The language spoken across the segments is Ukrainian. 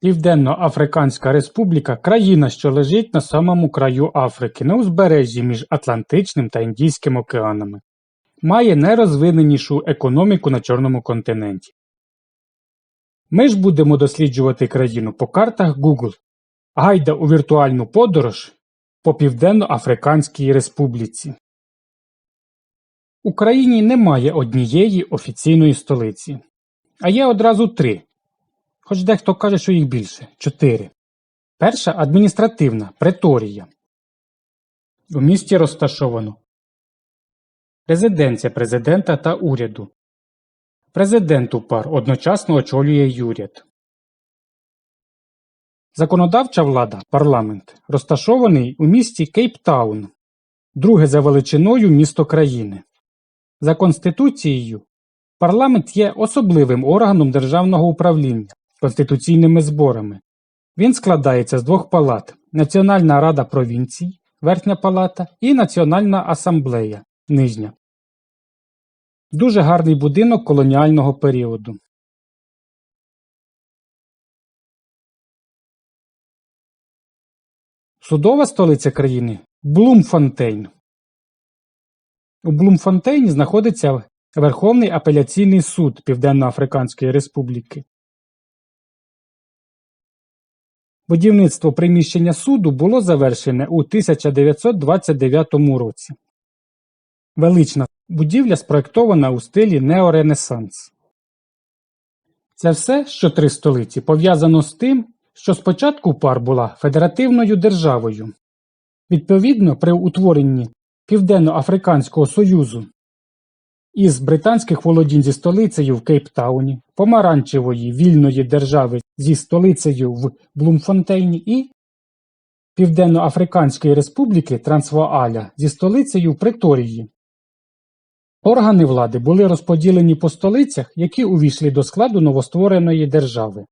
Південно-Африканська Республіка – країна, що лежить на самому краю Африки, на узбережжі між Атлантичним та Індійським океанами. Має найрозвиненішу економіку на Чорному континенті. Ми ж будемо досліджувати країну по картах Google. Гайда у віртуальну подорож по Південно-Африканській Республіці. Україні немає однієї офіційної столиці, а є одразу три. Хоч дехто каже, що їх більше чотири. Перша адміністративна Преторія. У місті розташовано резиденція президента та уряду. Президент УПАР одночасно очолює й уряд. Законодавча влада парламент розташований у місті Кейптаун, друге за величиною місто країни. За Конституцією парламент є особливим органом державного управління конституційними зборами. Він складається з двох палат Національна рада провінцій Верхня палата і Національна асамблея Нижня. Дуже гарний будинок колоніального періоду. Судова столиця країни Блумфонтейн. У Блумфонтейні знаходиться Верховний апеляційний суд Південно-Африканської Республіки. Будівництво приміщення суду було завершене у 1929 році. Велична будівля спроєктована у стилі неоренесанс. Це все, що три столиці, пов'язано з тим, що спочатку пар була федеративною державою. Відповідно, при утворенні Південно-Африканського Союзу із британських володінь зі столицею в Кейптауні, помаранчевої вільної держави зі столицею в Блумфонтейні і Південно-Африканської Республіки Трансвааля зі столицею в Преторії. Органи влади були розподілені по столицях, які увійшли до складу новоствореної держави.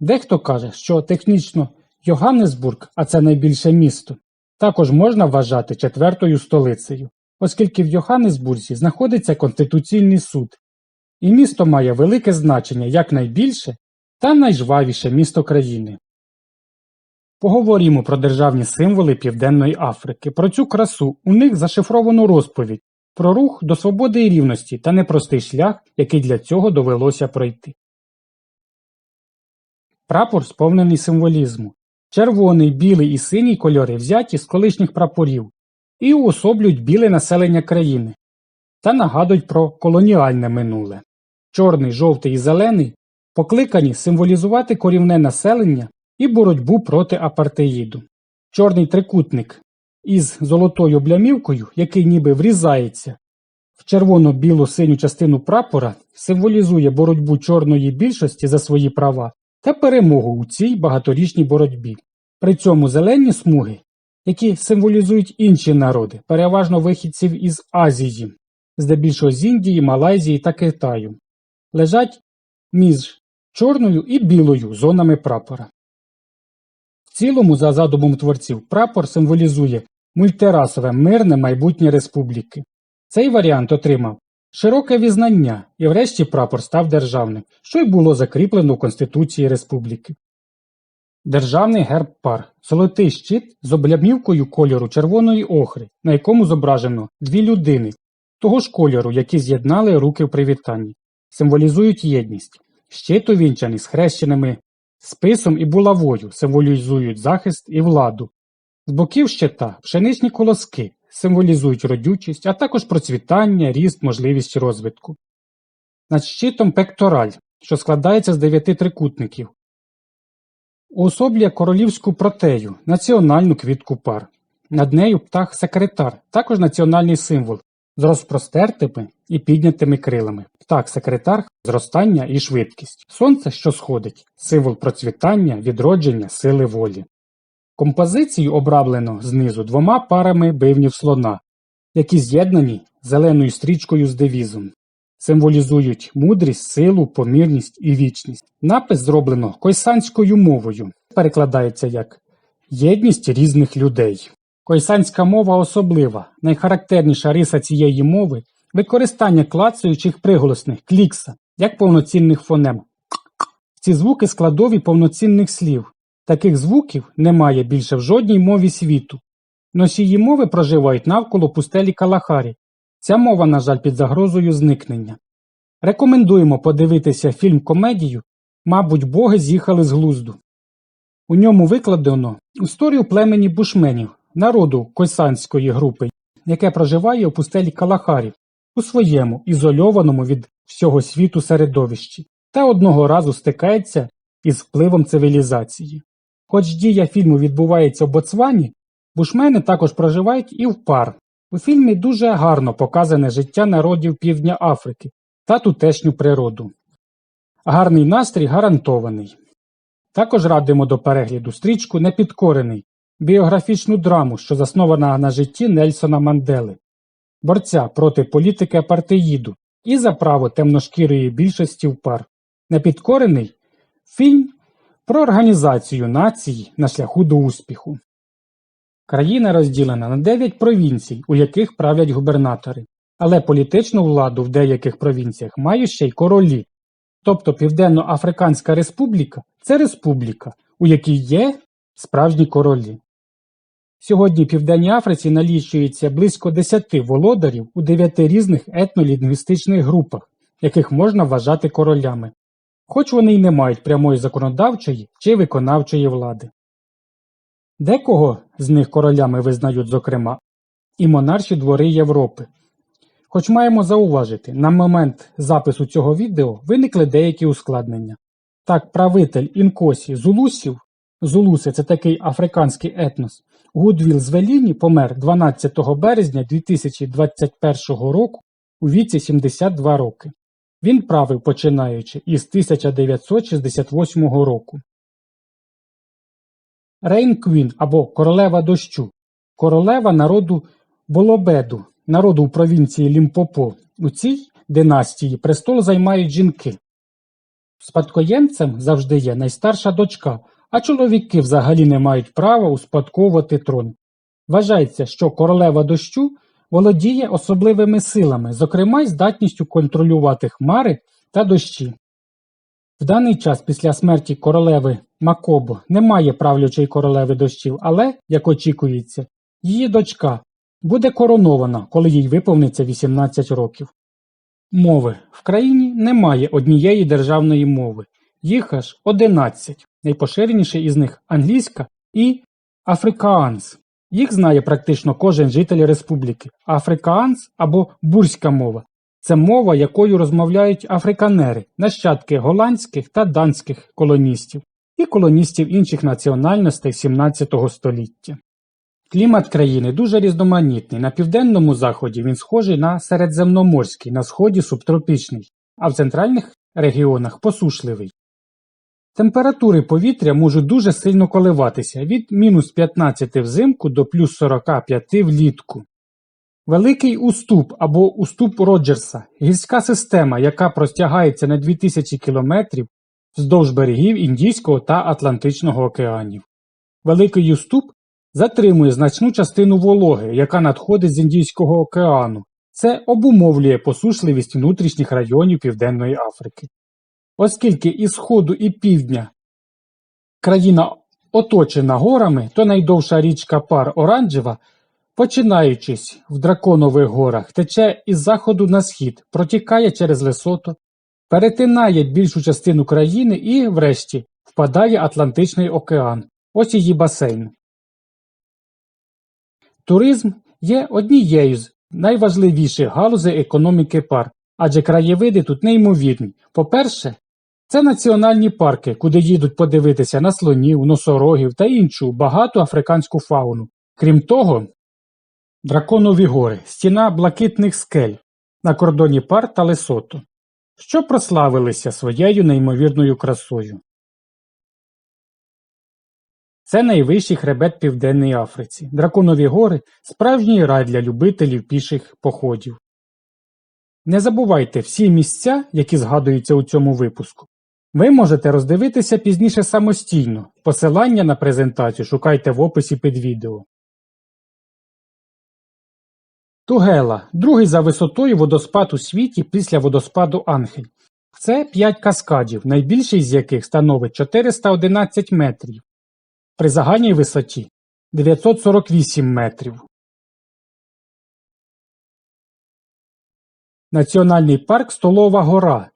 Дехто каже, що технічно Йоганнесбург, а це найбільше місто, також можна вважати четвертою столицею, оскільки в Йоханнесбурзі знаходиться Конституційний суд, і місто має велике значення як найбільше та найжвавіше місто країни. Поговоримо про державні символи Південної Африки, про цю красу, у них зашифровано розповідь про рух до свободи і рівності та непростий шлях, який для цього довелося пройти. Прапор сповнений символізму. Червоний, білий і синій кольори взяті з колишніх прапорів і уособлюють біле населення країни та нагадують про колоніальне минуле. Чорний, жовтий і зелений покликані символізувати корівне населення і боротьбу проти апартеїду. Чорний трикутник із золотою облямівкою, який ніби врізається в червоно-білу-синю частину прапора, символізує боротьбу чорної більшості за свої права та перемогу у цій багаторічній боротьбі. При цьому зелені смуги, які символізують інші народи, переважно вихідців із Азії, здебільшого з Індії, Малайзії та Китаю, лежать між чорною і білою зонами прапора. В цілому, за задумом творців, прапор символізує мультирасове мирне майбутнє республіки. Цей варіант отримав широке візнання і врешті прапор став державним, що й було закріплено в Конституції Республіки. Державний герб пар золотий щит з облямівкою кольору червоної охри, на якому зображено дві людини того ж кольору, які з'єднали руки в привітанні, символізують єдність. Щит увінчаний з хрещеними списом і булавою, символізують захист і владу. З боків щита пшеничні колоски символізують родючість, а також процвітання, ріст, можливість розвитку. Над щитом пектораль, що складається з дев'яти трикутників. Уособлює королівську протею, національну квітку пар. Над нею птах секретар, також національний символ, з розпростертими і піднятими крилами. Птах секретар зростання і швидкість. Сонце, що сходить, символ процвітання, відродження, сили волі. Композицію обраблено знизу двома парами бивнів слона, які з'єднані зеленою стрічкою з девізом. Символізують мудрість, силу, помірність і вічність. Напис зроблено койсанською мовою, перекладається як єдність різних людей. Койсанська мова особлива. Найхарактерніша риса цієї мови використання клацаючих приголосних клікса як повноцінних фонем. Ці звуки складові повноцінних слів. Таких звуків немає більше в жодній мові світу. Носії мови проживають навколо пустелі Калахарі. Ця мова, на жаль, під загрозою зникнення. Рекомендуємо подивитися фільм-комедію Мабуть, боги з'їхали з глузду. У ньому викладено історію племені бушменів, народу койсанської групи, яке проживає у пустелі Калахарі у своєму ізольованому від всього світу середовищі та одного разу стикається із впливом цивілізації. Хоч дія фільму відбувається в Боцвані, бушмени також проживають і в пар. У фільмі дуже гарно показане життя народів Півдня Африки та тутешню природу. Гарний настрій гарантований. Також радимо до перегляду стрічку Непідкорений біографічну драму, що заснована на житті Нельсона Мандели, борця проти політики апартеїду і за право темношкірої більшості в пар. Непідкорений фільм про організацію нації на шляху до успіху. Країна розділена на 9 провінцій, у яких правлять губернатори, але політичну владу в деяких провінціях мають ще й королі. Тобто Південно-Африканська Республіка це республіка, у якій є справжні королі. Сьогодні в Південній Африці налічується близько 10 володарів у 9 різних етнолінгвістичних групах, яких можна вважати королями, хоч вони й не мають прямої законодавчої чи виконавчої влади. Декого з них королями визнають, зокрема, і монарші двори Європи. Хоч маємо зауважити, на момент запису цього відео виникли деякі ускладнення. Так, правитель інкосі зулусів, зулуси це такий африканський етнос, Гудвіл Звеліні помер 12 березня 2021 року у віці 72 роки. Він правив починаючи із 1968 року. Рейн Квін або королева дощу королева народу Болобеду, народу у провінції Лімпопо. У цій династії престол займають жінки. Спадкоємцем завжди є найстарша дочка, а чоловіки взагалі не мають права успадковувати трон. Вважається, що королева дощу володіє особливими силами, зокрема й здатністю контролювати хмари та дощі. В даний час після смерті королеви Макобо немає правлячої королеви дощів, але, як очікується, її дочка буде коронована, коли їй виповниться 18 років. Мови в країні немає однієї державної мови, їх аж 11. Найпоширеніші із них англійська і африкаанс. Їх знає практично кожен житель республіки. Африкаанс або бурська мова це мова, якою розмовляють африканери, нащадки голландських та данських колоністів і колоністів інших національностей 17 століття. Клімат країни дуже різноманітний. На південному заході він схожий на середземноморський, на сході субтропічний, а в центральних регіонах посушливий. Температури повітря можуть дуже сильно коливатися від мінус 15 взимку до плюс 45 влітку. Великий уступ або уступ Роджерса гірська система, яка простягається на 2000 км вздовж берегів Індійського та Атлантичного океанів. Великий уступ затримує значну частину вологи, яка надходить з Індійського океану. Це обумовлює посушливість внутрішніх районів Південної Африки. Оскільки із сходу і півдня країна оточена горами, то найдовша річка Пар Оранжева, починаючись в Драконових горах, тече із заходу на схід, протікає через Лесото, перетинає більшу частину країни і, врешті, впадає Атлантичний океан. Ось її басейн. Туризм є однією з найважливіших галузей економіки пар, адже краєвиди тут неймовірні. По-перше, це національні парки, куди їдуть подивитися на слонів, носорогів та іншу багату африканську фауну. Крім того, драконові гори, стіна блакитних скель на кордоні пар та Лесото, що прославилися своєю неймовірною красою. Це найвищий хребет Південної Африці. Драконові гори справжній рай для любителів піших походів. Не забувайте всі місця, які згадуються у цьому випуску. Ви можете роздивитися пізніше самостійно. Посилання на презентацію шукайте в описі під відео. Тугела другий за висотою водоспад у світі після водоспаду Анхель. Це п'ять каскадів, найбільший з яких становить 411 метрів, при загальній висоті 948 метрів. Національний парк Столова Гора,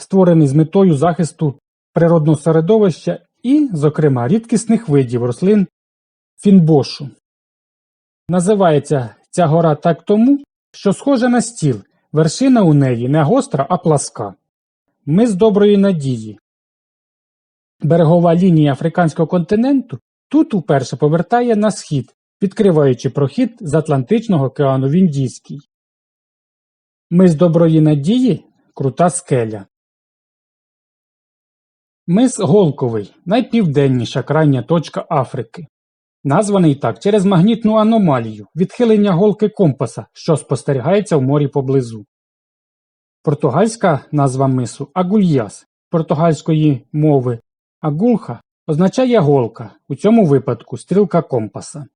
створений з метою захисту природного середовища і, зокрема, рідкісних видів рослин фінбошу. Називається ця гора так тому, що схожа на стіл, вершина у неї не гостра, а пласка. Ми з доброї надії. Берегова лінія африканського континенту тут уперше повертає на схід, відкриваючи прохід з Атлантичного океану в Індійський. Ми з доброї надії крута скеля. Мис Голковий найпівденніша крайня точка Африки. Названий так через магнітну аномалію відхилення голки компаса, що спостерігається в морі поблизу. Португальська назва мису Агульяс португальської мови Агулха означає голка, у цьому випадку стрілка компаса.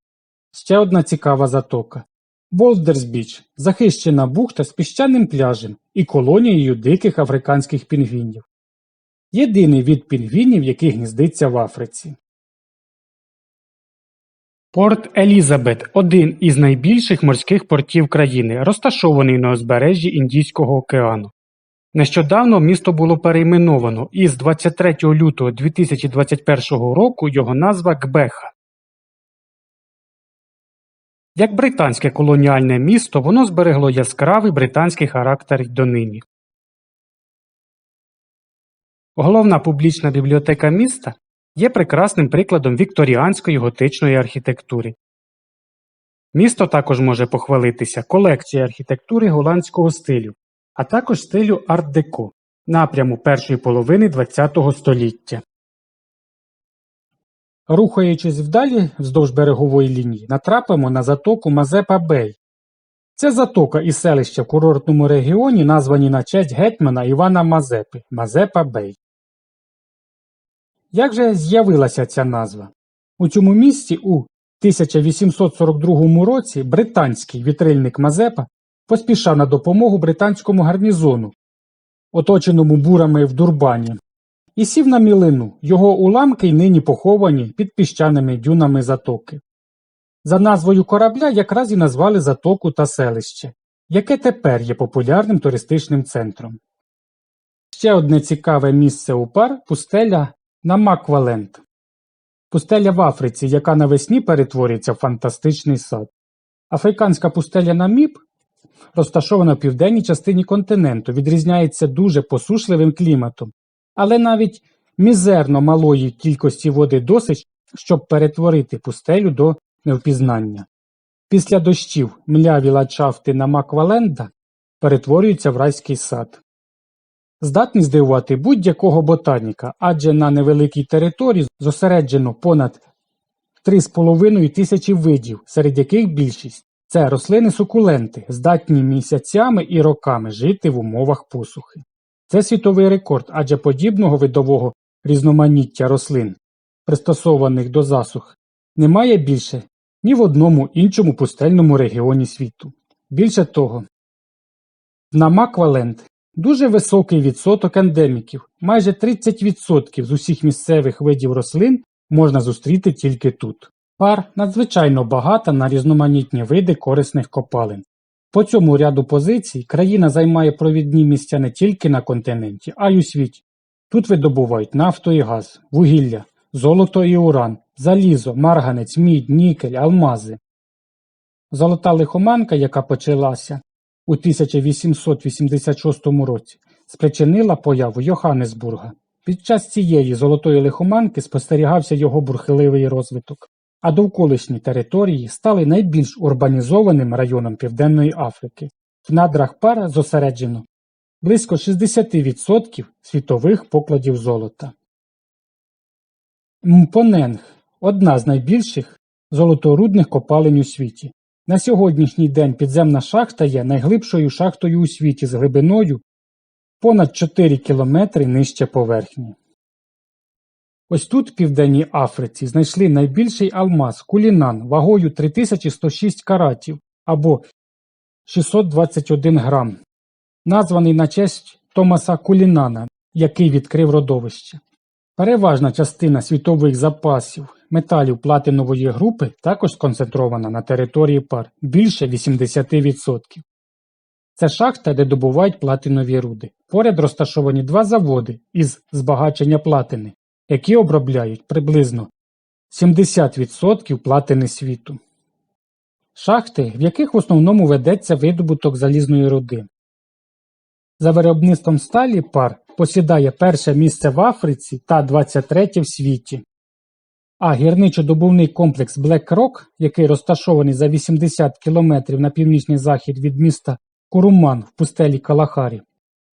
Ще одна цікава затока. Болдерсбіч захищена бухта з піщаним пляжем і колонією диких африканських пінгвінів. Єдиний від пінгвінів, який гніздиться в Африці. Порт Елізабет один із найбільших морських портів країни, розташований на узбережжі Індійського океану. Нещодавно місто було перейменовано і з 23 лютого 2021 року його назва Гбеха. Як британське колоніальне місто, воно зберегло яскравий британський характер донині. Головна публічна бібліотека міста є прекрасним прикладом вікторіанської готичної архітектури. Місто також може похвалитися колекцією архітектури голландського стилю, а також стилю арт-деко напряму першої половини ХХ століття. Рухаючись вдалі вздовж берегової лінії, натрапимо на затоку Мазепа Бей. Це затока і селище в курортному регіоні, названі на честь гетьмана Івана Мазепи Мазепа Бей. Як же з'явилася ця назва? У цьому місці у 1842 році британський вітрильник Мазепа поспішав на допомогу британському гарнізону, оточеному бурами в Дурбані, і сів на мілину. Його уламки й нині поховані під піщаними дюнами затоки. За назвою корабля якраз і назвали затоку та селище, яке тепер є популярним туристичним центром. Ще одне цікаве місце у пар пустеля Намакваленд. Пустеля в Африці, яка навесні перетворюється в фантастичний сад. Африканська пустеля Наміб, розташована в південній частині континенту, відрізняється дуже посушливим кліматом, але навіть мізерно малої кількості води досить, щоб перетворити пустелю до невпізнання. Після дощів мляві ландшафти Намакваленда перетворюються в райський сад. Здатний здивувати будь-якого ботаніка, адже на невеликій території зосереджено понад 3,5 тисячі видів, серед яких більшість це рослини-сукуленти, здатні місяцями і роками жити в умовах посухи. Це світовий рекорд, адже подібного видового різноманіття рослин, пристосованих до засух, немає більше ні в одному іншому пустельному регіоні світу. Більше того, на Макваленд Дуже високий відсоток ендеміків, майже 30% з усіх місцевих видів рослин можна зустріти тільки тут. Пар надзвичайно багата на різноманітні види корисних копалин. По цьому ряду позицій країна займає провідні місця не тільки на континенті, а й у світі. Тут видобувають нафту і газ, вугілля, золото і уран, залізо, марганець, мідь, нікель, алмази. Золота лихоманка, яка почалася у 1886 році спричинила появу Йоханнесбурга. Під час цієї золотої лихоманки спостерігався його бурхливий розвиток, а довколишні території стали найбільш урбанізованим районом Південної Африки. В надрах пара зосереджено близько 60% світових покладів золота. Мпоненг одна з найбільших золоторудних копалень у світі. На сьогоднішній день підземна шахта є найглибшою шахтою у світі з глибиною понад 4 кілометри нижче поверхні. Ось тут, в Південній Африці, знайшли найбільший алмаз кулінан вагою 3106 каратів або 621 грам, названий на честь Томаса Кулінана, який відкрив родовище. Переважна частина світових запасів металів платинової групи також сконцентрована на території пар більше 80%. Це шахта, де добувають платинові руди. Поряд розташовані два заводи із збагачення платини, які обробляють приблизно 70% платини світу. Шахти, в яких в основному ведеться видобуток залізної руди. За виробництвом сталі пар посідає перше місце в Африці та 23 в світі. А гірничо-добувний комплекс Black Rock, який розташований за 80 кілометрів на північний захід від міста Куруман в пустелі Калахарі,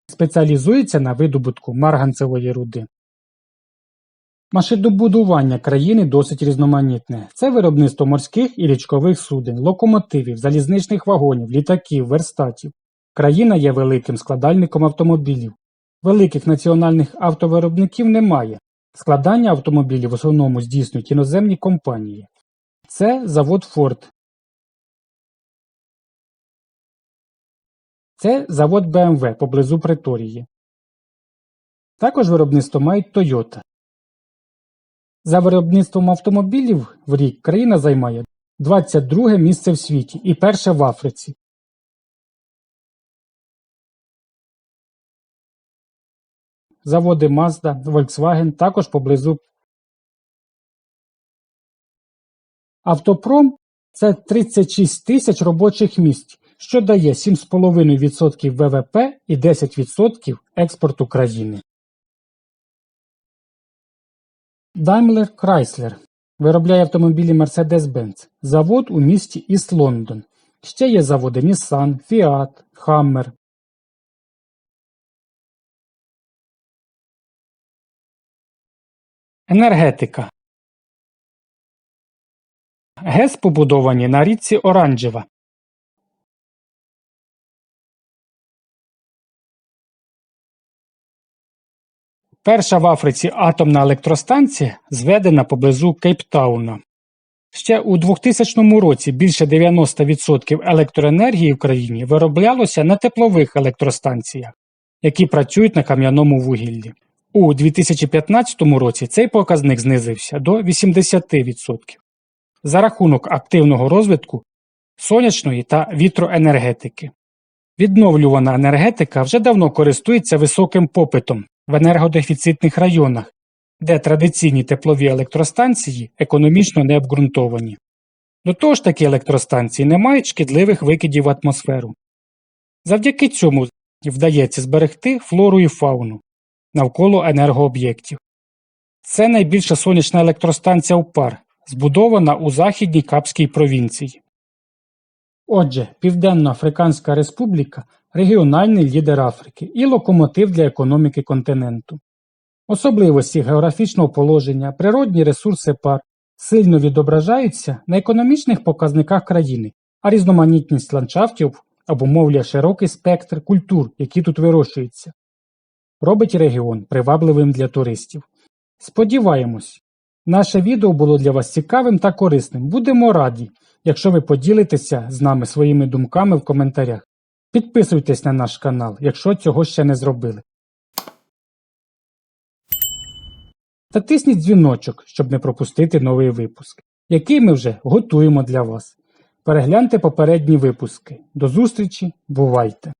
спеціалізується на видобутку марганцевої руди. Машинобудування країни досить різноманітне. Це виробництво морських і річкових суден, локомотивів, залізничних вагонів, літаків, верстатів. Країна є великим складальником автомобілів. Великих національних автовиробників немає. Складання автомобілів в основному здійснюють іноземні компанії. Це завод Форд. Це завод БМВ поблизу Преторії. Також виробництво мають Toyota. За виробництвом автомобілів в рік країна займає 22 місце в світі і перше в Африці. Заводи Mazda, Volkswagen також поблизу. Автопром це 36 тисяч робочих місць, що дає 7,5% ВВП і 10% експорту країни. Daimler Chrysler виробляє автомобілі Mercedes-Benz. Завод у місті Іст Лондон. Ще є заводи Nissan, Fiat, Hammer. Енергетика ГЕС побудовані на річці Оранжева. Перша в Африці атомна електростанція зведена поблизу Кейптауна. Ще у 2000 році більше 90% електроенергії в країні вироблялося на теплових електростанціях, які працюють на кам'яному вугіллі. У 2015 році цей показник знизився до 80% за рахунок активного розвитку сонячної та вітроенергетики. Відновлювана енергетика вже давно користується високим попитом в енергодефіцитних районах, де традиційні теплові електростанції економічно не обґрунтовані. До того ж такі електростанції не мають шкідливих викидів в атмосферу. Завдяки цьому вдається зберегти флору і фауну навколо енергооб'єктів. Це найбільша сонячна електростанція в пар, збудована у Західній Капській провінції. Отже, Південно-Африканська Республіка регіональний лідер Африки і локомотив для економіки континенту. Особливості географічного положення, природні ресурси пар сильно відображаються на економічних показниках країни, а різноманітність ландшафтів обумовлює широкий спектр культур, які тут вирощуються. Робить регіон привабливим для туристів. Сподіваємось, наше відео було для вас цікавим та корисним. Будемо раді, якщо ви поділитеся з нами своїми думками в коментарях. Підписуйтесь на наш канал, якщо цього ще не зробили. Та тисніть дзвіночок, щоб не пропустити новий випуск, який ми вже готуємо для вас. Перегляньте попередні випуски. До зустрічі, бувайте!